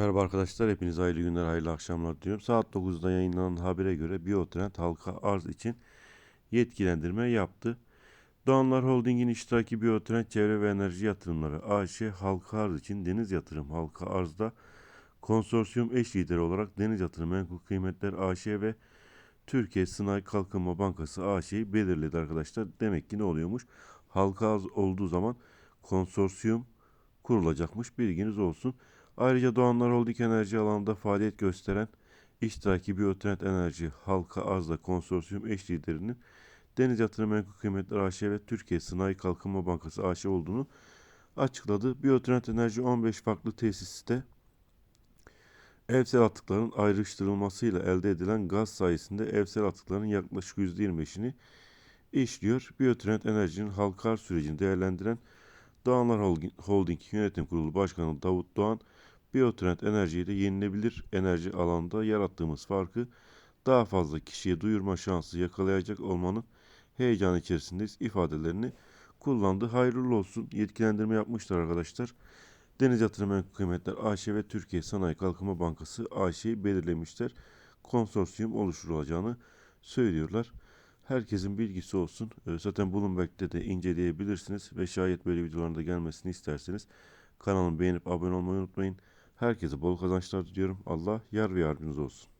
Merhaba arkadaşlar, hepinize hayırlı günler, hayırlı akşamlar diliyorum. Saat 9'da yayınlanan habere göre Biotrend halka arz için yetkilendirme yaptı. Doğanlar Holding'in iştiraki Biotrend Çevre ve Enerji Yatırımları AŞ halka arz için Deniz Yatırım halka arzda konsorsiyum eş lideri olarak Deniz Yatırım Menkul Kıymetler AŞ ve Türkiye Sınai Kalkınma Bankası AŞ'yi belirledi arkadaşlar. Demek ki ne oluyormuş? Halka arz olduğu zaman konsorsiyum kurulacakmış. Bilginiz olsun. Ayrıca Doğanlar Holding Enerji alanında faaliyet gösteren iştiraki Biotrend Enerji halka arzda konsorsiyum eş liderinin Deniz Yatırım Menkul Kıymetler AŞ ve Türkiye Sınai Kalkınma Bankası AŞ olduğunu açıkladı. Biotrend Enerji 15 farklı tesiste evsel atıkların ayrıştırılmasıyla elde edilen gaz sayesinde evsel atıkların yaklaşık %25'ini işliyor. Biotrend Enerji'nin halka arz sürecini değerlendiren Doğanlar Holding Yönetim Kurulu Başkanı Davut Doğan, Biotrend Enerji ile yenilebilir enerji alanında yarattığımız farkı daha fazla kişiye duyurma şansı yakalayacak olmanın heyecan içerisindeyiz ifadelerini kullandı. Hayırlı olsun yetkilendirme yapmışlar arkadaşlar. Deniz Yatırım Menkul Kıymetler AŞ ve Türkiye Sanayi Kalkınma Bankası AŞ'yi belirlemişler. Konsorsiyum oluşturulacağını söylüyorlar. Herkesin bilgisi olsun. Ee, Zaten Bloomberg'de de inceleyebilirsiniz ve şayet böyle videoların da gelmesini isterseniz kanalımı beğenip abone olmayı unutmayın. Herkese bol kazançlar diliyorum. Allah yar ve yardımcınız olsun.